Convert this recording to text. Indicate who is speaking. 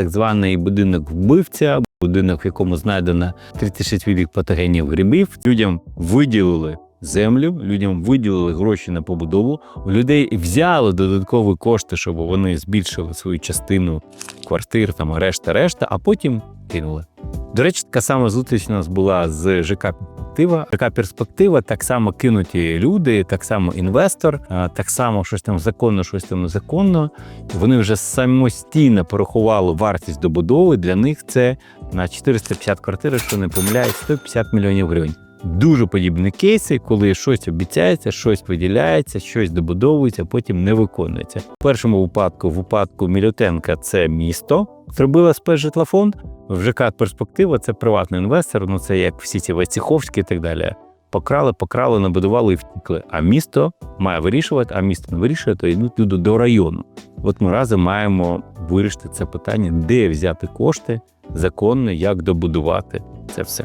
Speaker 1: так званий будинок вбивця, будинок, в якому знайдено 36 видів патогенів грибів. Людям виділили землю, людям виділили гроші на побудову. У людей взяли додаткові кошти, щоб вони збільшили свою частину квартир, там решта, решта, а потім кинули. До речі, така сама зустріч у нас була з ЖК перспектива. Така перспектива, так само кинуті люди, так само інвестор, так само щось там законно, щось там незаконно. Вони вже самостійно порахували вартість добудови. Для них це на 450 квартир, якщо не помиляюсь, 150 мільйонів гривень. Дуже подібні кейси, коли щось обіцяється, щось виділяється, щось добудовується, потім не виконується. В першому випадку, в випадку Мілютенка, це місто зробила спецжитлофонд. В ЖК перспектива це приватний інвестор. Ну це як всі ці Войцеховські і так далі. Покрали, покрали, набудували і втікли. А місто має вирішувати, а місто не вирішує, то йдуть люди до району. От ми разом маємо вирішити це питання, де взяти кошти законно, як добудувати це все.